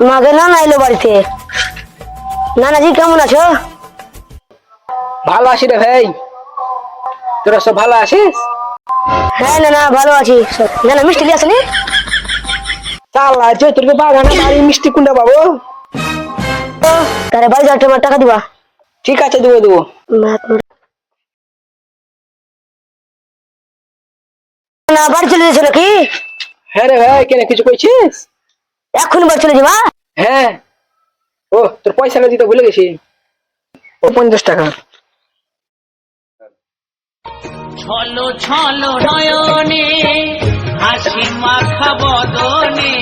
মাকে না না এলো বাড়িতে। নানাজি কেমন আছো? ভালো আছি রে ভাই। তোরা সব ভালো আছিস? হ্যাঁ না না ভালো আছি। না না মিষ্টি দিয়ে আসেনি? চাল আছে তোর বাগানে বাড়ি মিষ্টি কুন্ডা পাবো? তারে বাড়ি যাওয়ার তোমার টাকা দিবা। ঠিক আছে দেবো দেবো। না বাড়ি চলে যাচ্ছ নাকি? হ্যাঁ রে ভাই কেন কিছু কইছিস? এখন বার চলে যাবা হ্যাঁ? ও তোর পয়সা না দিতে ভুলে গেছি। ও পঞ্চাশ টাকা। ছলো ছলো নয়নে হাসি মাখা বদনে।